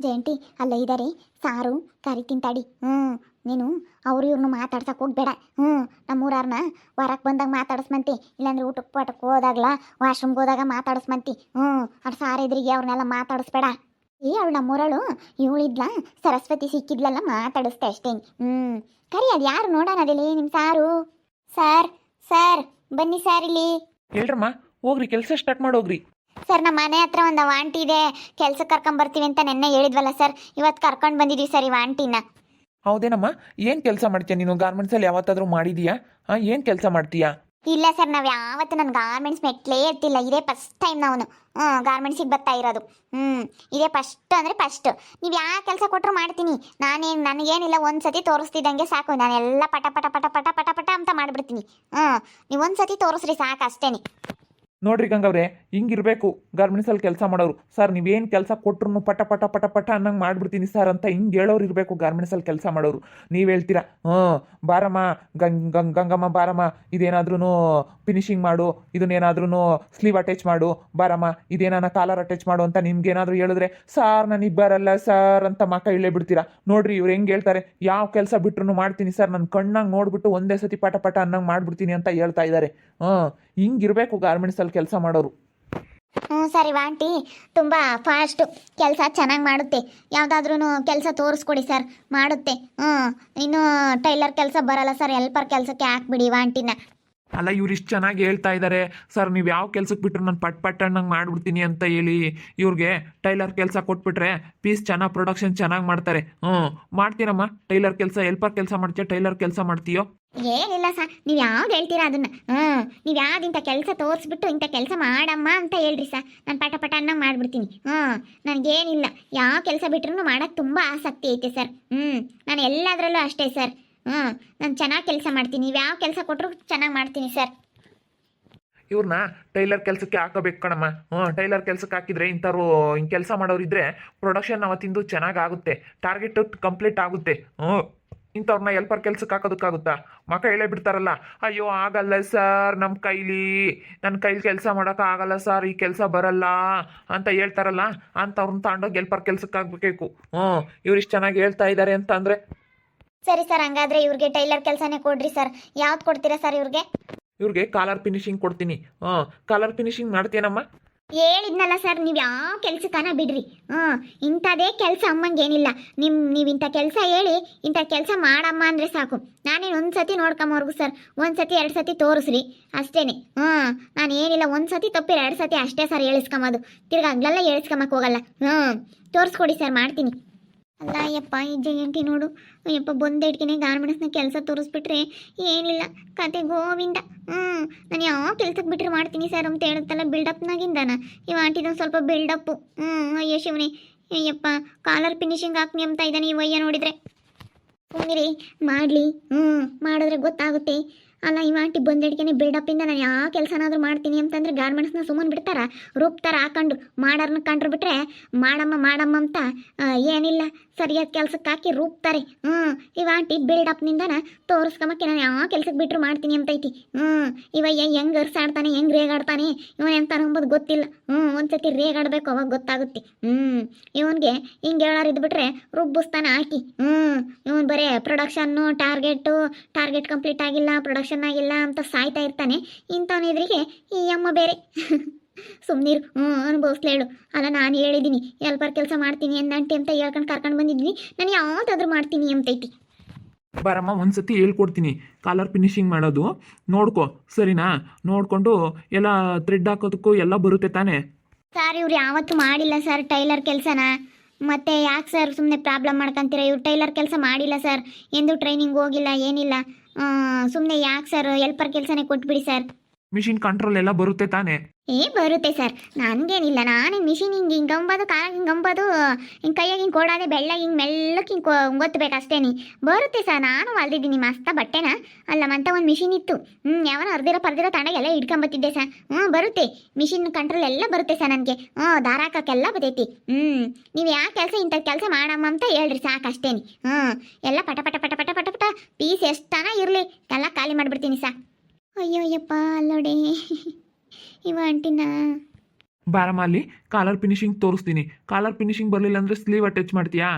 ಜಯಂತಿ, ಅಲ್ಲೇ ಇದ್ದಾರೆ ಸಾರು ಕರಿ ತಿಂತಾಡಿ ಹ್ಞೂ, ನೀನು ಅವ್ರು ಇವ್ರನ್ನ ಮಾತಾಡ್ಸಕ್ಕೆ ಹೋಗ್ಬೇಡ. ಹ್ಞೂ ನಮ್ಮೂರವ್ರನ್ನ ಹೊರಕ್ಕೆ ಬಂದಾಗ ಮಾತಾಡಿಸ್ಮಂತಿ. ಇಲ್ಲಾಂದ್ರೆ ಊಟಕ್ಕೆ ಪಾಟಕ್ಕೆ ಹೋದಾಗ್ಲ, ವಾಶ್ರೂಮ್ಗೆ ಹೋದಾಗ ಮಾತಾಡಿಸ್ಮಂತಿ. ಹ್ಞೂ, ಅವ್ರ ಸಾರು ಎದುರಿಗೆ ಅವ್ರನ್ನೆಲ್ಲ ಮಾತಾಡಿಸ್ಬೇಡ. ಏ, ಅವಳು ನಮ್ಮೂರಳು ಇವಳಿದ್ಲ ಸರಸ್ವತಿ ಸಿಕ್ಕಿದ್ಲಲ್ಲ ಮಾತಾಡಿಸ್ತೆ ಅಷ್ಟೇ. ಹ್ಞೂ, ಕರಿ, ಅದು ಯಾರು ನೋಡೋಣ ಅದಿಲ್ಲಿ ನಿಮ್ಮ ಸಾರು? ಸರ್ ಸರ್, ಬನ್ನಿ ಸರ್ ಇಲ್ಲಿ. ಹೇಳ್ರಮ್ಮ ಹೋಗ್ರಿ, ಕೆಲಸ ಸ್ಟಾರ್ಟ್ ಮಾಡೋಗ್ರಿ. ಸರ್ ನಮ್ಮ ಮನೆ ಹತ್ರ ಒಂದು ವಾಂಟಿ ಇದೆ ಕೆಲ್ಸಕ್ಕೆ ಕರ್ಕೊಂಡ್ ಬರ್ತೀವಿ ಅಂತ ನೆನ್ನೆ ಹೇಳಿದ್ವಲ್ಲ ಸರ್ ಇವತ್ತು ಕರ್ಕೊಂಡು ಬಂದಿದ್ದೀವಿ ಸರ್ ಈ ವಾಂಟಿನ ಹೌದೇನಮ್ಮ? ಏನು ಕೆಲಸ ಮಾಡ್ತೀಯ ನೀನು? ಗಾರ್ಮೆಂಟ್ಸಲ್ಲಿ ಯಾವತ್ತಾದರೂ ಮಾಡಿದೀಯಾ? ಹಾಂ ಏನು ಕೆಲಸ ಮಾಡ್ತೀಯಾ? ಇಲ್ಲ ಸರ್ ನಾವು ಯಾವತ್ತು ನನ್ನ ಗಾರ್ಮೆಂಟ್ಸ್ ಮೆಟ್ಲೇ ಇರ್ತಿಲ್ಲ. ಇದೇ ಫಸ್ಟ್ ಟೈಮ್ ನಾವು ಗಾರ್ಮೆಂಟ್ಸಿಗೆ ಬರ್ತಾ ಇರೋದು. ಹ್ಞೂ ಇದೇ ಫಸ್ಟ್ ಅಂದರೆ ಫಸ್ಟ್ ನೀವು ಯಾವ ಕೆಲಸ ಕೊಟ್ಟರು ಮಾಡ್ತೀನಿ. ನಾನೇನು ನನಗೇನಿಲ್ಲ ಒಂದು ಸತಿ ತೋರಿಸ್ತಿದ್ದಂಗೆ ಸಾಕು. ನಾನೆಲ್ಲ ಪಟ ಪಟ ಪಟ ಪಟ ಪಟ ಪಟ ಅಂತ ಮಾಡಿಬಿಡ್ತೀನಿ. ಹ್ಞೂ ನೀವು ಒಂದು ಸತಿ ತೋರಿಸ್ರಿ ಸಾಕು ಅಷ್ಟೇನೆ. ನೋಡ್ರಿ ಗಂಗವ್ರೆ, ಹಿಂಗಿರಬೇಕು. ಗಾರ್ಮೆಂಟ್ಸಲ್ಲಿ ಕೆಲಸ ಮಾಡೋರು. ಸರ್ ನೀವೇನು ಕೆಲಸ ಕೊಟ್ರು ಪಟ ಪಟ ಪಟ ಪಟ ಅನ್ನಂಗೆ ಮಾಡ್ಬಿಡ್ತೀನಿ ಸರ್ ಅಂತ ಹಿಂಗೆ ಹೇಳೋರು ಇರಬೇಕು ಗಾರ್ಮೆಂಟ್ಸಲ್ಲಿ ಕೆಲಸ ಮಾಡೋರು. ನೀವು ಹೇಳ್ತೀರಾ, ಹ್ಞೂ, ಬಾರಮ್ಮ, ಗಂಗ್ ಗಂಗ್, ಗಂಗಮ್ಮ, ಬಾರಮ್ಮ ಇದೇನಾದ್ರೂ ಫಿನಿಶಿಂಗ್ ಮಾಡು ಇದನ್ನೇನಾದ್ರೂ ಸ್ಲೀವ್ ಅಟ್ಯಾಚ್ ಮಾಡು, ಬಾರಮ್ಮ, ಇದೇನಾನ ಕಾಲರ್ ಅಟ್ಯಾಚ್ ಮಾಡು ಅಂತ ನಿಮ್ಗೇನಾದ್ರೂ ಹೇಳಿದ್ರೆ ಸಾರ್ ನನಗೆ ಬರಲ್ಲ ಸರ್ ಅಂತ ಮಕ್ಕ ಇಲ್ಲೇ ಬಿಡ್ತೀರಾ? ನೋಡ್ರಿ ಇವ್ರು ಹೆಂಗೆ ಹೇಳ್ತಾರೆ, ಯಾವ ಕೆಲಸ ಬಿಟ್ರು ಮಾಡ್ತೀನಿ ಸರ್ ನನ್ನ ಕಣ್ಣಾಗ ನೋಡ್ಬಿಟ್ಟು ಒಂದೇ ಸತಿ ಪಟ ಪಟ ಅನ್ನಂಗೆ ಮಾಡ್ಬಿಡ್ತೀನಿ ಅಂತ ಹೇಳ್ತಾ ಇದ್ದಾರೆ ಹಾಂ ಹಿಂಗಿರ್ಬೇಕು ಗಾರ್ಮೆಂಟ್ಸಲ್ಲಿ ಕೆಲಸ ಮಾಡೋರು. ಹ್ಞೂ ಸರಿ ಆಂಟಿ. ತುಂಬ ಫಾಸ್ಟು ಕೆಲಸ ಚೆನ್ನಾಗಿ ಮಾಡುತ್ತೆ. ಯಾವುದಾದ್ರೂ ಕೆಲಸ ತೋರಿಸ್ಕೊಡಿ ಸರ್, ಮಾಡುತ್ತೆ. ಹ್ಞೂ ಇನ್ನೂ ಟೈಲರ್ ಕೆಲಸ ಬರಲ್ಲ ಸರ್ ಎಲ್ಪರ್ ಕೆಲಸಕ್ಕೆ ಹಾಕ್ಬಿಡಿ ಆಂಟಿನ. ಅಲ್ಲ, ಇವ್ರು ಇಷ್ಟು ಚೆನ್ನಾಗಿ ಹೇಳ್ತಾ ಇದ್ದಾರೆ ಸರ್, ನೀವು ಯಾವ ಕೆಲ್ಸಕ್ಕೆ ಬಿಟ್ರು ನಾನು ಪಟ್ ಪಟ್ಟಣ್ಣಂಗೆ ಮಾಡಿಬಿಡ್ತೀನಿ ಅಂತ ಹೇಳಿ ಇವ್ರಿಗೆ ಟೈಲರ್ ಕೆಲಸ ಕೊಟ್ಬಿಟ್ರೆ ಪೀಸ್ ಚೆನ್ನಾಗಿ ಪ್ರೊಡಕ್ಷನ್ ಚೆನ್ನಾಗಿ ಮಾಡ್ತಾರೆ. ಹ್ಞೂ ಮಾಡ್ತೀರಮ್ಮ. ಟೈಲರ್ ಕೆಲಸ ಎಲ್ಪರ್ ಕೆಲಸ ಮಾಡ್ತೀಯ, ಟೈಲರ್ ಕೆಲಸ ಮಾಡ್ತೀಯೋ? ಏನಿಲ್ಲ ಸರ್ ನೀವು ಯಾವ್ದು ಹೇಳ್ತೀರಾ ಅದನ್ನ? ಹ್ಞೂ ನೀವು ಯಾವ್ದು ಇಂಥ ಕೆಲಸ ತೋರಿಸ್ಬಿಟ್ಟು ಇಂಥ ಕೆಲಸ ಮಾಡಮ್ಮ ಅಂತ ಹೇಳ್ರಿ ಸರ್ ನಾನು ಪಟ ಪಟ ಅನ್ನಂಗೆ ಮಾಡಿಬಿಡ್ತೀನಿ. ಹ್ಞೂ ನನಗೇನಿಲ್ಲ. ಯಾವ ಕೆಲಸ ಬಿಟ್ರೂ ಮಾಡೋಕ್ಕೆ ತುಂಬ ಆಸಕ್ತಿ ಐತೆ ಸರ್. ಹ್ಞೂ ನಾನು ಎಲ್ಲದರಲ್ಲೂ ಅಷ್ಟೇ ಸರ್. ಹ್ಞೂ ನಾನು ಚೆನ್ನಾಗಿ ಕೆಲಸ ಮಾಡ್ತೀನಿ. ನೀವು ಯಾವ ಕೆಲಸ ಕೊಟ್ಟರು ಚೆನ್ನಾಗಿ ಮಾಡ್ತೀನಿ, ಸರ್. ಇವ್ರನ್ನ ಟೈಲರ್ ಕೆಲಸಕ್ಕೆ ಹಾಕೋಬೇಕು ಕಣಮ್ಮ. ಹ್ಞೂ ಟೈಲರ್ ಕೆಲಸಕ್ಕೆ ಹಾಕಿದ್ರೆ ಇಂಥವ್ರು ಹಿಂಗೆ ಕೆಲಸ ಮಾಡೋರಿದ್ರೆ ಪ್ರೊಡಕ್ಷನ್ ಅವತ್ತಿಂದು ಚೆನ್ನಾಗಿ ಆಗುತ್ತೆ. ಟಾರ್ಗೆಟ್ ಕಂಪ್ಲೀಟ್ ಆಗುತ್ತೆ. ಹ್ಞೂ ಇಂಥವ್ರನ್ನ ಎಲ್ಪರ್ ಕೆಲ್ಸಕ್ಕೆ ಹಾಕೋದಕ್ಕಾಗುತ್ತಾ ಮಕ್ಕ ಹೇಳೇ ಬಿಡ್ತಾರಲ್ಲ, ಅಯ್ಯೋ, ಆಗಲ್ಲ ಸರ್ ನಮ್ಮ ಕೈಲಿ. ನನ್ನ ಕೈಲಿ ಕೆಲಸ ಮಾಡೋಕೆ ಆಗಲ್ಲ ಸರ್, ಈ ಕೆಲಸ ಬರಲ್ಲ. ಅಂತ ಹೇಳ್ತಾರಲ್ಲ ಅಂಥವ್ರನ್ನ ತಗೊಂಡೋಗಿ ಎಲ್ಪರ್ ಕೆಲ್ಸಕ್ಕೆ ಹಾಕ್ಬೇಕು. ಹ್ಞೂ ಇವ್ರು ಇಷ್ಟು ಚೆನ್ನಾಗಿ ಹೇಳ್ತಾ ಇದ್ದಾರೆ ಅಂತ ಸರಿ ಸರ್ ಹಂಗಾದ್ರೆ ಇವ್ರಿಗೆ ಟೈಲರ್ ಕೆಲಸನೇ ಕೊಡ್ರಿ ಸರ್. ಯಾವ್ದು ಕೊಡ್ತೀರಾ ಸರ್ ಇವ್ರಿಗೆ? ಇವ್ರಿಗೆ ಕಾಲರ್ ಫಿನಿಶಿಂಗ್ ಕೊಡ್ತೀನಿ. ಹಾಂ ಕಾಲರ್ ಫಿನಿಶಿಂಗ್ ಮಾಡ್ತೀನಮ್ಮ ಹೇಳಿದ್ನಲ್ಲ ಸರ್ ನೀವು ಯಾವ ಕೆಲಸಕ್ಕನ ಬಿಡ್ರಿ. ಹ್ಞೂ ಇಂಥದೇ ಕೆಲಸ ಅಮ್ಮಂಗೇನಿಲ್ಲ ನಿಮ್ ನೀವು ಇಂಥ ಕೆಲಸ ಹೇಳಿ ಇಂಥ ಕೆಲಸ ಮಾಡಮ್ಮ ಅಂದರೆ ಸಾಕು. ನಾನೇನು ಒಂದು ಸತಿ ನೋಡ್ಕೊಂಬರ್ಗು ಸರ್. ಒಂದು ಸತಿ ಎರಡು ಸತಿ ತೋರಿಸ್ರಿ. ಅಷ್ಟೇ ಹ್ಞೂ ನಾನು ಏನಿಲ್ಲ ಒಂದು ಸತಿ ತಪ್ಪಿರ ಎರಡು ಸತಿ ಅಷ್ಟೇ ಸರ್ ಹೇಳಿಸ್ಕೊಂಬೋದು ತಿರ್ಗಿ ಹಗ್ಲೆಲ್ಲ ಹೇಳಿಸ್ಕೊಂಬಕ್ಕೆ ಹೋಗಲ್ಲ. ಹ್ಞೂ ತೋರಿಸ್ಕೊಡಿ ಸರ್ ಮಾಡ್ತೀನಿ. ಅಲ್ಲ ಅಯ್ಯಪ್ಪ ಈ ಜಯಂತಿ ನೋಡು. ಅಯ್ಯಪ್ಪ ಬಂದೇಡ್ಕಿನೇ ಗಾರ್ಮೆಂಟ್ಸ್ನ ಕೆಲಸ ತೋರಿಸ್ಬಿಟ್ರೆ ಏನಿಲ್ಲ. ಕತೆ ಗೋವಿಂದ. ಹ್ಞೂ ನಾನು ಯಾವ ಕೆಲ್ಸಕ್ಕೆ ಬಿಟ್ರೆ ಮಾಡ್ತೀನಿ ಸರ್ ಅಂತ ಹೇಳುತ್ತಲ್ಲ ಬಿಲ್ಡಪ್ನಾಗಿಂದಾನ ಇವ ಆಂಟಿದೊಂದು ಸ್ವಲ್ಪ ಬಿಲ್ಡಪ್ಪು ಹ್ಞೂ ಅಯ್ಯೋ ಶಿವನೇ. ಅಯ್ಯಪ್ಪ ಕಾಲರ್ ಫಿನಿಶಿಂಗ್ ಹಾಕ್ನಿ ಅಂತ ಇದ್ದಾನೆ ಇವಯ್ಯ ವಯ್ಯ ನೋಡಿದ್ರೆ. ಸುಮ್ಮನಿರಿ ಮಾಡಲಿ. ಹ್ಞೂ ಮಾಡಿದ್ರೆ ಗೊತ್ತಾಗುತ್ತೆ. ಅಲ್ಲ ಇವ ಆಂಟಿ ಬಂದಿಡ್ಕೆನೆ ಬಿಲ್ಡಪ್ಪಿಂದ ನಾನು ಯಾವ ಕೆಲಸನಾದ್ರೂ ಮಾಡ್ತೀನಿ ಅಂತಂದ್ರೆ ಗಾರ್ಮೆಂಟ್ಸ್ನ ಸುಮ್ಮನೆ ಬಿಡ್ತಾರ? ರೂಪ್ತಾರ ಹಾಕೊಂಡು ಮಾಡರ್ನ ಕಂಡ್ರು ಬಿಟ್ರೆ ಮಾಡಮ್ಮ ಮಾಡಮ್ಮ ಅಂತ ಏನಿಲ್ಲ. ಸರಿಯಾದ ಕೆಲಸಕ್ಕೆ ಹಾಕಿ ರೂಪ್ತಾರೆ ಹ್ಞೂ ಇವ ಆಂಟಿ ಬಿಲ್ಡಪ್ನಿಂದನ ತೋರಿಸ್ಕೊಂಬಕ್ಕೆ ನಾನು ಯಾವ ಕೆಲ್ಸಕ್ಕೆ ಬಿಟ್ರು ಮಾಡ್ತೀನಿ ಅಂತೈತಿ. ಹ್ಞೂ ಇವ ಹೆಂಗ್ ಅರ್ಸಾಡ್ತಾನೆ ಹೆಂಗ್ ರೇಗಾಡ್ತಾನೆ, ಇವನ್ ಎಂತ ಅಂಬೋದು ಗೊತ್ತಿಲ್ಲ. ಹ್ಞೂ ಒಂದ್ಸತಿ ರೇಗಾಡ್ಬೇಕು, ಅವಾಗ ಗೊತ್ತಾಗುತ್ತೆ. ಹ್ಞೂ ಇವನ್ಗೆ ಹಿಂಗೆ ಹೇಳಾರು ಇದ್ಬಿಟ್ರೆ ರುಬ್ಬಿಸ್ತಾನೆ ಹಾಕಿ ಹ್ಞೂ ಇವನ್ ಬರೇ ಪ್ರೊಡಕ್ಷನ್ನು ಟಾರ್ಗೆಟು ಟಾರ್ಗೆಟ್ ಕಂಪ್ಲೀಟ್ ಆಗಿಲ್ಲ ಪ್ರೊಡಕ್ಷನ್ ಆಗಿಲ್ಲ ಅಂತ ಸಾಯ್ತಾ ಇರ್ತಾನೆ ಇಂಥವನೆದುರಿಗೆ ಈ ಅಮ್ಮ ಬೇರೆ. ಸುಮ್ನಿರ್ ಹ್ಞೂ ಅನುಭವಿಸ್ಲೇಳು ಅಲ್ಲ ನಾನು ಹೇಳಿದ್ದೀನಿ ಎಲ್ಪರ್ ಕೆಲಸ ಮಾಡ್ತೀನಿ ಎಂದಂಟಿ ಅಂತ ಹೇಳ್ಕೊಂಡು ಕರ್ಕೊಂಡು ಬಂದಿದ್ವಿ ನಾನು ಯಾವ್ದಾದ್ರು ಮಾಡ್ತೀನಿ ಅಂತೈತಿ. ಬರಮ್ಮ ಒಂದ್ಸತಿ ಹೇಳ್ಕೊಡ್ತೀನಿ ಕಾಲರ್ ಫಿನಿಶಿಂಗ್ ಮಾಡೋದು. ನೋಡ್ಕೊ ಸರಿನಾ? ನೋಡ್ಕೊಂಡು ಎಲ್ಲ ಥ್ರೆಡ್ ಹಾಕೋದಕ್ಕೂ ಎಲ್ಲ ಬರುತ್ತೆ ತಾನೇ? ಸರ್ ಇವ್ರು ಯಾವತ್ತು ಮಾಡಿಲ್ಲ ಸರ್ ಟೈಲರ್ ಕೆಲಸನ. ಮತ್ತೆ ಯಾಕೆ ಸರ್ ಸುಮ್ಮನೆ ಪ್ರಾಬ್ಲಮ್ ಮಾಡ್ಕೊಂತೀರ? ಇವ್ರು ಟೈಲರ್ ಕೆಲಸ ಮಾಡಿಲ್ಲ ಸರ್ ಎಂದು ಟ್ರೈನಿಂಗ್ ಹೋಗಿಲ್ಲ, ಏನಿಲ್ಲ. ಸುಮ್ಮನೆ ಯಾಕೆ ಸರ್ ಎಲ್ಪರ್ ಕೆಲಸನೇ ಕೊಟ್ಬಿಡಿ ಸರ್ ಮಿಷಿನ್ ಕಂಟ್ರೋಲ್ ಎಲ್ಲ ಬರುತ್ತೆ ತಾನೆ? ಏ, ಬರುತ್ತೆ ಸರ್. ನನಗೇನಿಲ್ಲ. ನಾನೇ ಮಿಷಿನ್ ಹಿಂಗೆ ಹಿಂಗೆ ಅಂಬೋದು, ಕಾಲ ಹಿಂಗೆ ಅಂಬೋದು, ಹಿಂಗೆ ಕೈಯಾಗ ಹಿಂಗೆ ಕೊಡೋದೆ ಬೆಳ್ಳಗೆ ಹಿಂಗೆ ಮೆಲ್ಲಕ್ಕೆ ಹಿಂಗೆ ಗೊತ್ತಬೇಕು ಅಷ್ಟೇನಿ. ಬರುತ್ತೆ ಸರ್. ನಾನು ಹೊಲ್ದಿದ್ದೀನಿ ಮಸ್ತ ಬಟ್ಟೆನ. ಅಲ್ಲ, ಮಂತ ಒಂದು ಮಿಷಿನ್ ಇತ್ತು. ಹ್ಞೂ ಯಾವನ ಅರ್ದಿರೋ ಪರ್ದಿರೋ ತಣ್ಣಗೆಲ್ಲ ಇಟ್ಕೊಂಬತ್ತಿದ್ದೆ ಸರ್. ಹ್ಞೂ ಬರುತ್ತೆ. ಮಿಷಿನ್ ಕಂಟ್ರೋಲ್ ಎಲ್ಲ ಬರುತ್ತೆ ಸರ್ ನನಗೆ. ಹ್ಞೂ ದಾರ ಹಾಕಕ್ಕೆಲ್ಲ ಬದೈತಿ ಹ್ಞೂ ನೀವು ಯಾವ ಕೆಲಸ ಇಂಥ ಕೆಲಸ ಮಾಡಮ್ಮ ಅಂತ ಹೇಳ್ರಿ ಸಾಕು ಅಷ್ಟೇನಿ. ಹ್ಞೂ ಎಲ್ಲ ಪಟ ಪಟ ಪಟ ಪಟ ಪಟ ಪಟ ಪೀಸ್ ಎಷ್ಟನ ಇರಲಿ. ಎಲ್ಲ ಖಾಲಿ ಮಾಡಿಬಿಡ್ತೀನಿ ಸರ್. ಅಯ್ಯೋ ಅಯ್ಯಪ್ಪ ಅಲ್ಲೋಡೆ. ಇವ ವಾಂಟಿನ ಬಾರಮ್ಮ ಅಲ್ಲಿ ಕಾಲರ್ ಫಿನಿಶಿಂಗ್ ತೋರಿಸ್ತೀನಿ. ಕಾಲರ್ ಫಿನಿಶಿಂಗ್ ಬರಲಿಲ್ಲ ಅಂದ್ರೆ ಸ್ಲೀವ್ ಅಟ್ಯಾಚ್ ಮಾಡ್ತೀಯಾ?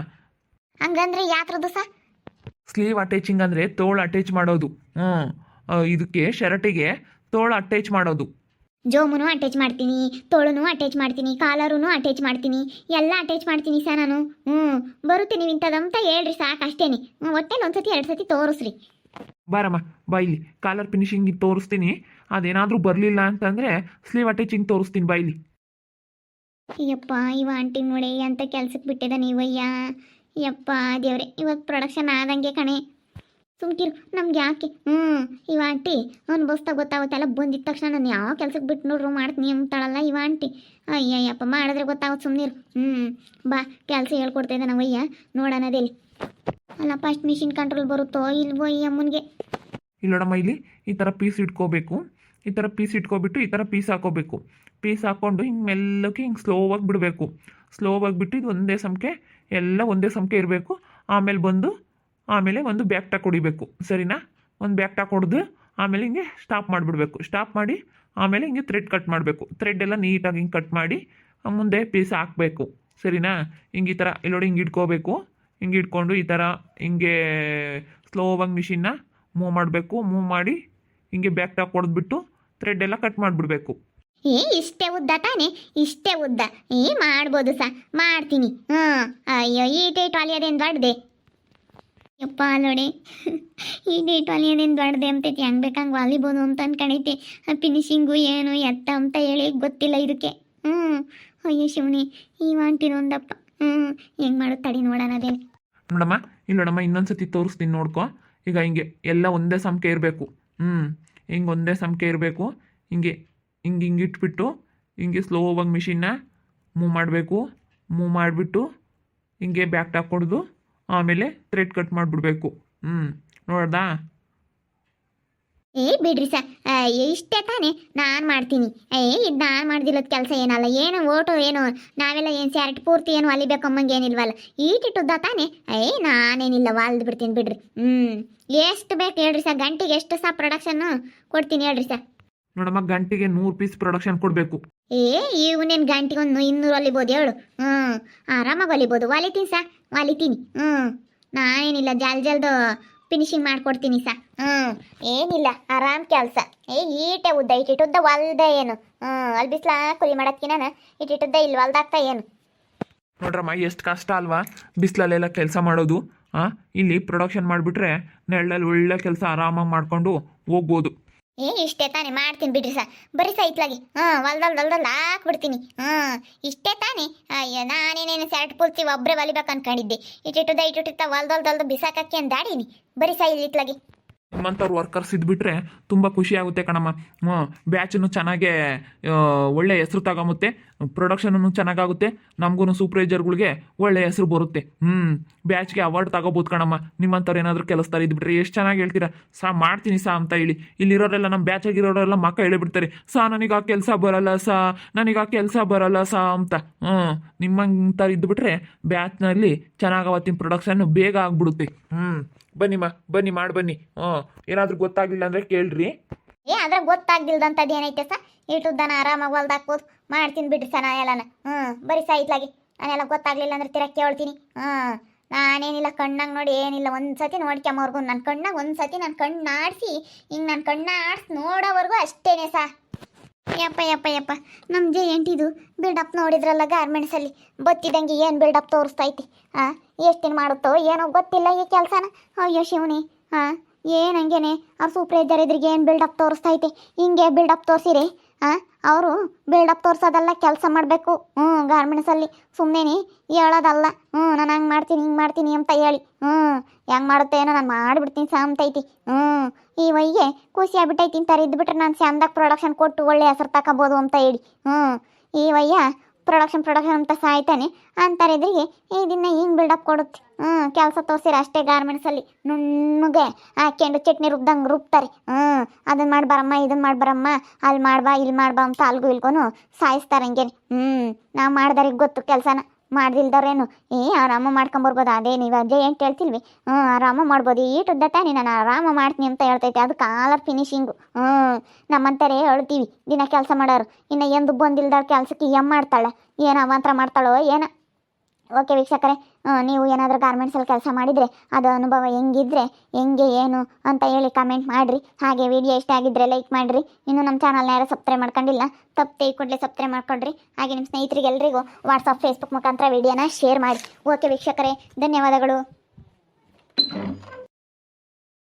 ಹಂಗಂದ್ರೆ ಯಾತ್ರದ್ದು ಸಾ ಸ್ಲೀವ್ ಅಟ್ಯಾಚಿಂಗ್ ಅಂದರೆ ತೋಳು ಅಟ್ಯಾಚ್ ಮಾಡೋದು. ಹ್ಞೂ ಇದಕ್ಕೆ ಶರ್ಟಿಗೆ ತೋಳು ಅಟ್ಯಾಚ್ ಮಾಡೋದು. ಜೋಮುನು ಅಟ್ಯಾಚ್ ಮಾಡ್ತೀನಿ ತೋಳುನು ಅಟ್ಯಾಚ್ ಮಾಡ್ತೀನಿ ಕಾಲರೂ ಅಟ್ಯಾಚ್ ಮಾಡ್ತೀನಿ ಎಲ್ಲ ಅಟ್ಯಾಚ್ ಮಾಡ್ತೀನಿ ಸರ್ ನಾನು. ಹ್ಞೂ ಬರುತ್ತೆ ನೀವು ಇಂಥದಂತ ಹೇಳ್ರಿ ಸಾಕು ಅಷ್ಟೇನಿ. ಹ್ಞೂ ಒಂದು ಸತಿ ಎರಡು ಸತಿ ತೋರಿಸ್ರಿ. ಬಾರಮ್ಮ, ಬಾ ಇಲ್ಲಿ. ಕಾಲರ್ ಫಿನಿಶಿಂಗ್ ತೋರಿಸ್ತೀನಿ. ಅದೇನಾದರೂ ಬರಲಿಲ್ಲ ಅಂತಂದ್ರೆ ಸ್ಲೀವ್ ಅಟ್ಯಾಚಿಂಗ್ ತೋರಿಸ್ತೀನಿ, ಬಾ ಇಲ್ಲಿ. ಅಯ್ಯಪ್ಪ, ಇವ ಆಂಟಿ ನೋಡಿ ಅಂತ ಕೆಲ್ಸಕ್ಕೆ ಬಿಟ್ಟಿದ ನೀವಯ್ಯ ಯಪ್ಪ ದೇವ್ರೆ, ಇವಾಗ ಪ್ರೊಡಕ್ಷನ್ ಆದಂಗೆ ಕಣೆ. ಸುಮ್ಕಿರು, ನಮ್ಗೆ ಯಾಕೆ? ಹ್ಞೂ ಇವ ಆಂಟಿ ಅನ್ಭವಿಸ್ತಾ ಗೊತ್ತಾಗುತ್ತಲ್ಲ ಬಂದಿದ್ದ ತಕ್ಷಣ ನಾನು ಯಾವ ಕೆಲ್ಸಕ್ಕೆ ಬಿಟ್ಟು ನೋಡ್ರು ಮಾಡ್ತೀನಿ ಅಂತಾಳಲ್ಲ ಇವ ಆಂಟಿ ಅಯ್ಯಯ್ಯಪ್ಪ, ಮಾಡಿದ್ರೆ ಗೊತ್ತಾಗುತ್ತೆ ಸುಮ್ಮನಿರು ಹ್ಞೂ ಬಾ, ಕೆಲಸ ಹೇಳ್ಕೊಡ್ತಾ ನಾವಯ್ಯ ನೋಡೋಣ ಅದೇಲಿ. ಅಲ್ಲ ಫಸ್ಟ್ ಮಿಷಿನ್ ಕಂಟ್ರೋಲ್ ಬರುತ್ತೋ ಇಲ್ವೋ ಈ ಅಮ್ಮನಿಗೆ? ಇಲ್ಲೋಡಮ್ಮ ಇಲ್ಲಿ ಈ ಥರ ಪೀಸ್ ಇಟ್ಕೋಬೇಕು. ಈ ಥರ ಪೀಸ್ ಇಟ್ಕೊಬಿಟ್ಟು ಈ ಥರ ಪೀಸ್ ಹಾಕೋಬೇಕು. ಪೀಸ್ ಹಾಕ್ಕೊಂಡು ಹಿಂಗೆ ಮೆಲ್ಲಕ್ಕೆ ಹಿಂಗೆ ಸ್ಲೋವಾಗಿ ಬಿಡಬೇಕು. ಸ್ಲೋವಾಗಿ ಬಿಟ್ಟು ಇದು ಒಂದೇ ಸಮಕೆ, ಎಲ್ಲ ಒಂದೇ ಸಮಕೆ ಇರಬೇಕು. ಆಮೇಲೆ ಬಂದು, ಆಮೇಲೆ ಒಂದು ಬ್ಯಾಕ್ ಟಾಕ್ ಹೊಡಿಬೇಕು ಸರಿನಾ? ಒಂದು ಬ್ಯಾಕ್ ಟಾಕ್ ಹೊಡೆದು ಆಮೇಲೆ ಹಿಂಗೆ ಸ್ಟಾಪ್ ಮಾಡಿಬಿಡ್ಬೇಕು. ಸ್ಟಾಪ್ ಮಾಡಿ, ಆಮೇಲೆ ಹಿಂಗೆ ಥ್ರೆಡ್ ಕಟ್ ಮಾಡಬೇಕು. ಥ್ರೆಡ್ ಎಲ್ಲ ನೀಟಾಗಿ ಹಿಂಗೆ ಕಟ್ ಮಾಡಿ, ಮುಂದೆ ಪೀಸ್ ಹಾಕಬೇಕು. ಸರಿನಾ? ಹಿಂಗೆ ಈ ಥರ ಇಲ್ಲೋಡಿ ಹಿಂಗೆ ಇಟ್ಕೋಬೇಕು. ಹಿಂಗೆ ಇಟ್ಕೊಂಡು ಈ ಥರ ಹಿಂಗೆ ಸ್ಲೋವಾಗಿ ಮಿಷಿನ್ನ ಮೂವ್ ಮಾಡಬೇಕು ಮೂವ್ ಮಾಡಿ ಹಿಂಗೆ ಬ್ಯಾಕ್ ಟಾಕ್ ಹೊಡೆದ್ಬಿಟ್ಟು ಥ್ರೆಡ್ ಎಲ್ಲ ಕಟ್ ಮಾಡಿಬಿಡ್ಬೇಕು. ಏ, ಇಷ್ಟೇ ಉದ್ದ ತಾನೆ, ಇಷ್ಟೇ ಉದ್ದ. ಏ, ಮಾಡ್ಬೋದು ಸಾ, ಮಾಡ್ತೀನಿ. ಹಾಂ, ಅಯ್ಯೋ, ಈ ಡೇಟ್ ಅದೇನು ದೊಡ್ಡದೆ ಯಪ್ಪ, ನೋಡಿ. ಈ ಡೇಟ್ ಅದೇನು ದೊಡ್ಡದೆ ಅಂತೈತಿ ಹೆಂಗೆ ಬೇಕಂಗೆ ವಾಲಿಬೋದು ಅಂತ ಅನ್ಕೊಂಡೈತಿ ಫಿನಿಶಿಂಗು ಏನು, ಎತ್ತ ಅಂತ ಹೇಳಿ ಗೊತ್ತಿಲ್ಲ ಇದಕ್ಕೆ. ಹ್ಞೂ ಅಯ್ಯೋ, ಶಿವನಿ, ಈ ಒಂದಪ್ಪ. ಹ್ಞೂ ಹೆಂಗೆ ಮಾಡೋದು ತಡಿ ನೋಡೋಣ ಅದೇ ನೋಡಮ್ಮ? ಇಲ್ಲಿ ನೋಡಮ್ಮ ಇನ್ನೊಂದು ಸತಿ ತೋರಿಸ್ತೀನಿ ನೋಡ್ಕೊ. ಈಗ ಹಿಂಗೆ ಎಲ್ಲ ಒಂದೇ ಸಮಕೆ ಇರಬೇಕು. ಹ್ಞೂ ಹಿಂಗೆ ಒಂದೇ ಸಮಕೆ ಇರಬೇಕು. ಹಿಂಗೆ ಹಿಂಗೆ ಹಿಂಗೆ ಇಟ್ಬಿಟ್ಟು, ಹಿಂಗೆ ಸ್ಲೋವಾಗಿ ಮಿಷಿನ್ನ ಮೂವ್ ಮಾಡಬೇಕು. ಮೂವ್ ಮಾಡಿಬಿಟ್ಟು, ಹಿಂಗೆ ಬ್ಯಾಕ್ ಟಾಕ್ ಹೊಡೆದು ಆಮೇಲೆ ಥ್ರೆಡ್ ಕಟ್ ಮಾಡಿಬಿಡ್ಬೇಕು. ಹ್ಞೂ ನೋಡ್ದಾ? ಏ ಬಿಡ್ರಿ ಸರ್. ಇಷ್ಟೇ ತಾನೇ. ನಾನು ಮಾಡ್ತೀನಿ. ಏ ಇದು ನಾನು ಮಾಡ್ದಿಲ್ಲದ ಕೆಲಸ ಏನಲ್ಲ. ಏನು ಓಟು ಏನು. ನಾವೆಲ್ಲ ಏನು ಸ್ಯಾರಟ್ ಪೂರ್ತಿ ಏನು ಅಲಿಬೇಕು ಅಮ್ಮಂಗೆ ಏನಿಲ್ವಲ್ಲ. ಈಟಿಟ್ಟುದ್ದ ತಾನೇ? ಏ ನಾನೇನಿಲ್ಲ. ವಾಲ್ದು ಬಿಡ್ತೀನಿ ಬಿಡ್ರಿ. ಹ್ಞೂ ಎಷ್ಟು ಬೇಕು ಹೇಳ್ರಿ ಸರ್. ಗಂಟೆಗೆ ಎಷ್ಟು ಸಹ ಪ್ರೊಡಕ್ಷನ್ನು ಕೊಡ್ತೀನಿ ಹೇಳ್ರಿ ಸರ್. ನೋಡಮ್ಮ ಗಂಟೆಗೆ ನೂರು ಪೀಸ್ ಪ್ರೊಡಕ್ಷನ್ ಕೊಡಬೇಕು. ಏ ಇವನೇನು ಗಂಟೆಗೆ ಒಂದು ಇನ್ನೂರು ಹೊಲಿಬೋದು ಹೇಳು. ಹ್ಞೂ ಆರಾಮಾಗಿ ಹೊಲಿಬೋದು ಹೊಲಿತೀನಿ ಸರ್. ಹೊಲಿತೀನಿ ಹ್ಞೂ ನಾನೇನಿಲ್ಲ. ಜಲ್ ಜಲ್ದು ಫಿನಿಶಿಂಗ್ ಮಾಡ್ಕೊಡ್ತೀನಿ ಸಾ. ಹ್ಞೂ ಏನಿಲ್ಲ ಆರಾಮ್ ಕೆಲಸ. ಏ ಈಟೆ ಉದ್ದ ಇಟ್ಟಿಟ್ಟುದ್ದ ಹೊಲ್ದ ಏನು? ಹ್ಞೂ ಅಲ್ಲಿ ಬಿಸ್ಲ ಕುರಿ ಮಾಡೋದ್ಕಿನ ಇಟ್ಟಿಟ್ಟುದ್ದ ಇಲ್ಲಿ ಹೊಲ್ದಾಗ್ತಾ ಏನು? ನೋಡ್ರಮ್ಮ ಎಷ್ಟು ಕಷ್ಟ ಅಲ್ವಾ? ಬಿಸಿಲಲ್ಲೆಲ್ಲ ಕೆಲಸ ಮಾಡೋದು ಹಾಂ ಇಲ್ಲಿ ಪ್ರೊಡಕ್ಷನ್ ಮಾಡಿಬಿಟ್ರೆ ನೆಳ್ಳಲ್ಲಿ ಒಳ್ಳೆ ಕೆಲಸ ಆರಾಮಾಗಿ ಮಾಡ್ಕೊಂಡು ಹೋಗ್ಬೋದು. ಏ, ಇಷ್ಟೇ ತಾನೇ, ಮಾಡ್ತೀನಿ ಬಿಡ್ರಿ ಸರ್ ಬರೀ ಸಾ ಇತ್ಲಾಗಿ. ಹಾಂ, ಹೊಲ್ದಲ್ ಹೊಲ್ದಲ್ಲಿ ಹಾಕ್ಬಿಡ್ತೀನಿ. ಹಾಂ, ಇಷ್ಟೇ ತಾನೇ. ಅಯ್ಯೋ, ನಾನೇನೇನು ಸೆಟ್ ಪೂರ್ತಿ ಒಬ್ಬರೇ ಹೊಲಿಬೇಕು ಅನ್ಕೊಂಡಿದ್ದೆ ಇಟ್ಟಿಟ್ಟುದ ಹೊಲ್ದಲ್ ಹೊಲ್ದು ಬಿಸಾಕಕ್ಕೆ ಅಂದಾಡೀನಿ. ಬರೀ ಸಾ ಇಲ್ಲಿ ಇತ್ಲಾಗಿ. ನಿಮ್ಮಂಥವ್ರು ವರ್ಕರ್ಸ್ ಇದ್ಬಿಟ್ರೆ ತುಂಬ ಖುಷಿ ಆಗುತ್ತೆ ಕಣಮ್ಮ. ಹ್ಞೂ ಬ್ಯಾಚನ್ನು ಚೆನ್ನಾಗೇ ಒಳ್ಳೆ ಹೆಸರು ತಗೊಂಬುತ್ತೆ. ಪ್ರೊಡಕ್ಷನೂ ಚೆನ್ನಾಗಾಗುತ್ತೆ. ನಮಗೂ ಸೂಪ್ರೈಜರ್ಗಳಿಗೆ ಒಳ್ಳೆ ಹೆಸರು ಬರುತ್ತೆ. ಹ್ಞೂ ಬ್ಯಾಚ್ಗೆ ಅವಾರ್ಡ್ ತಗೋಬೋದು ಕಣಮ್ಮ. ನಿಮ್ಮಂಥವ್ರು ಏನಾದರೂ ಕೆಲಸದಾರ ಇದ್ಬಿಟ್ರೆ ಎಷ್ಟು ಚೆನ್ನಾಗಿ ಹೇಳ್ತೀರಾ? ಸಾ, ಮಾಡ್ತೀನಿ ಸಾ ಅಂತ ಹೇಳಿ. ಇಲ್ಲಿರೋರೆಲ್ಲ ನಮ್ಮ ಬ್ಯಾಚಾಗಿರೋರೆಲ್ಲ ಮಕ್ಕ ಹೇಳಿಬಿಡ್ತಾರೆ. ಸಾ, ನನಗೆ ಆ ಕೆಲಸ ಬರಲ್ಲ ಸಾ, ನನಗೆ ಆ ಕೆಲಸ ಬರಲ್ಲ ಸಾ ಅಂತ. ಹ್ಞೂ ನಿಮ್ಮಂಥವ್ರು ಇದ್ಬಿಟ್ರೆ ಬ್ಯಾಚ್ನಲ್ಲಿ ಚೆನ್ನಾಗಿ ಅವತ್ತಿನ ಪ್ರೊಡಕ್ಷನ್ ಬೇಗ ಆಗ್ಬಿಡುತ್ತೆ. ಹ್ಞೂ ಬನ್ನಿಮ್ಮ ಬನ್ನಿ ಮಾಡಿ, ಬನ್ನಿ. ಹ್ಞೂ. ಏನಾದರೂ ಗೊತ್ತಾಗಲಿಲ್ಲ ಅಂದರೆ ಕೇಳ್ರಿ. ಏ ಅದ್ರಾಗ ಗೊತ್ತಾಗ್ದಿಲ್ದಂಥದ್ದು ಏನೈತೆ ಸಾ? ಇಟ್ಟುದ್ದಾನ ಆರಾಮಾಗಿ ಹೊಲ್ದಾಕ್ಬೋದು ಮಾಡ್ತೀನಿ ಬಿಡ್ರಿ ಸಾ ನಾ ಎಲ್ಲನ. ಹ್ಞೂ, ಬರೀ ಸಾ ಇತ್ಲಾಗಿ ನಾನೆಲ್ಲ ಗೊತ್ತಾಗ್ಲಿಲ್ಲ ಅಂದ್ರೆ ತಿರಕ್ಕೆ ಕೇಳ್ತೀನಿ. ಹ್ಞೂ, ನಾನೇನಿಲ್ಲ ಕಣ್ಣಾಗ ನೋಡಿ ಏನಿಲ್ಲ ಒಂದು ಸತಿ ನೋಡ್ಕೊಂಬವ್ರಿಗೂ ನನ್ನ ಕಣ್ಣಾಗ ಒಂದು ಸತಿ ನನ್ನ ಕಣ್ಣು ಆಡಿಸಿ, ಹಿಂಗೆ ನನ್ನ ಕಣ್ಣ ಆಡಿಸಿ ನೋಡೋವರೆಗೂ ಅಷ್ಟೇನೆ ಸಾ. ಯಪ್ಪ ಯಪ್ಪ ಯಪ್ಪ. ನಮ್ಮ ಜೆ ಎಂಟಿದು ಬಿಲ್ಡಪ್ ನೋಡಿದ್ರಲ್ಲ ಗಾರ್ಮೆಂಟ್ಸಲ್ಲಿ ಬತ್ತಿದಂಗೆ ಏನು ಬಿಲ್ಡಪ್ ತೋರಿಸ್ತೈತಿ ಹಾಂ ಎಷ್ಟು ದಿನ ಮಾಡುತ್ತೋ ಏನೋ ಗೊತ್ತಿಲ್ಲ ಈ ಕೆಲಸನ. ಅಯ್ಯೋ ಶಿವನಿ ಹಾಂ ಏನು ಹಂಗೇನೆ? ಅವ್ರು ಸೂಪ್ರೈಸರ್ ಇದ್ರಿಗೆ ಏನು ಬಿಲ್ಡಪ್ ತೋರಿಸ್ತೈತಿ ಹಿಂಗೆ ಬಿಲ್ಡಪ್ ತೋರಿಸಿರಿ. ಹಾಂ ಅವರು ಬಿಲ್ಡಪ್ ತೋರ್ಸೋದಲ್ಲ ಕೆಲಸ ಮಾಡಬೇಕು. ಹ್ಞೂ ಗಾರ್ಮೆಂಟ್ಸಲ್ಲಿ ಸುಮ್ಮನೆ ಹೇಳೋದಲ್ಲ. ಹ್ಞೂ ನಾನು ಹಂಗೆ ಮಾಡ್ತೀನಿ, ಹಿಂಗೆ ಮಾಡ್ತೀನಿ ಅಂತ ಹೇಳಿ. ಹ್ಞೂ ಹೆಂಗೆ ಮಾಡುತ್ತೇನೋ ನಾನು ಮಾಡಿಬಿಡ್ತೀನಿ ಸಾಮ್ತೈತಿ ಹ್ಞೂ ಈ ವೈಗೆ ಖುಷಿ ಆಗ್ಬಿಟ್ಟೈತಿ ಇಂತಾರೆ ಇದ್ಬಿಟ್ರೆ ನಾನು ಸ್ಯಾಮ್ದಾಗ ಪ್ರೊಡಕ್ಷನ್ ಕೊಟ್ಟು ಒಳ್ಳೆ ಹೆಸರು ತಗೋಬೋದು ಅಂತ ಹೇಳಿ. ಹ್ಞೂ ಈ ವಯ್ಯ ಪ್ರೊಡಕ್ಷನ್ ಪ್ರೊಡಕ್ಷನ್ ಅಂತ ಸಾಯ್ತಾನೆ. ಅಂತಾರೆ ಇದ್ರಿಗೆ ಇದನ್ನ ಹಿಂಗೆ ಬಿಲ್ಡಪ್ ಕೊಡುತ್ತೆ? ಹ್ಞೂ ಕೆಲಸ ತೋರಿಸಿರ ಅಷ್ಟೇ ಗಾರ್ಮೆಂಟ್ಸಲ್ಲಿ ನುಣ್ಣಗೆ ಹಾಕೊಂಡು ಚಟ್ನಿ ರುಬ್ದಂಗೆ ರುಬ್ತಾರೆ. ಹ್ಞೂ ಅದನ್ನ ಮಾಡ್ಬಾರಮ್ಮ ಇದನ್ನ ಬರಮ್ಮ. ಅಲ್ಲಿ ಮಾಡ್ಬಾ ಇಲ್ಲಿ ಮಾಡ್ಬಾ ಅಂತ ಅಲ್ಗೂ ಇಲ್ಗೂ ಸಾಯಿಸ್ತಾರೆ ಹಂಗೇನೆ. ಹ್ಞೂ ನಾವು ಮಾಡ್ದಾರಿಗೆ ಗೊತ್ತು ಕೆಲಸನ. ಮಾಡ್ದಿಲ್ದವ್ರೇನು? ಏ, ಆರಾಮ ಮಾಡ್ಕೊಂಬರ್ಬೋದು ಅದೇ ನೀವು ಅಜ್ಜ ಏನು ಕೇಳ್ತಿಲ್ವಿ? ಹ್ಞೂ ಆರಾಮ ಮಾಡ್ಬೋದು. ಈಟುದ್ದ ತಾನೇ ನಾನು ಆರಾಮ ಮಾಡ್ತೀನಿ ಅಂತ ಹೇಳ್ತೈತೆ. ಅದು ಕಾಲರ್ ಫಿನಿಶಿಂಗು ಹ್ಞೂ ನಮ್ಮಂತಾರೆ ಹೇಳ್ತೀವಿ ದಿನ ಕೆಲಸ ಮಾಡೋರು. ಇನ್ನು ಎಂದು ಬಂದಿಲ್ದವ್ರ ಕೆಲಸಕ್ಕೆ ಎಂ ಮಾಡ್ತಾಳೆ? ಏನು ಅವಾಂತರ ಮಾಡ್ತಾಳೋ, ಏನೋ? ಓಕೆ ವೀಕ್ಷಕರೇ ನೀವು ಏನಾದರೂ ಗಾರ್ಮೆಂಟ್ಸಲ್ಲಿ ಕೆಲಸ ಮಾಡಿದರೆ ಅದು ಅನುಭವ ಹೆಂಗಿದ್ರೆ, ಹೆಂಗೆ ಏನು ಅಂತ ಹೇಳಿ ಕಮೆಂಟ್ ಮಾಡಿರಿ. ಹಾಗೆ ವಿಡಿಯೋ ಇಷ್ಟ ಆಗಿದ್ರೆ ಲೈಕ್ ಮಾಡಿರಿ. ಇನ್ನು ನಮ್ಮ ಚಾನಲ್ನ ಯಾರು ಸಬ್ಸ್ಕ್ರೈಬ್ ಮಾಡ್ಕೊಂಡಿಲ್ಲ ತಪ್ಪು ಕೂಡಲೇ ಸಬ್ಸ್ಕ್ರೈಬ್ ಮಾಡ್ಕೊಡ್ರಿ. ಹಾಗೆ ನಿಮ್ಮ ಸ್ನೇಹಿತರಿಗೆ ಎಲ್ರಿಗೂ ವಾಟ್ಸಪ್ ಫೇಸ್ಬುಕ್ ಮುಖಾಂತರ ವಿಡಿಯೋನ ಶೇರ್ ಮಾಡಿ. ಓಕೆ ವೀಕ್ಷಕರೇ, ಧನ್ಯವಾದಗಳು.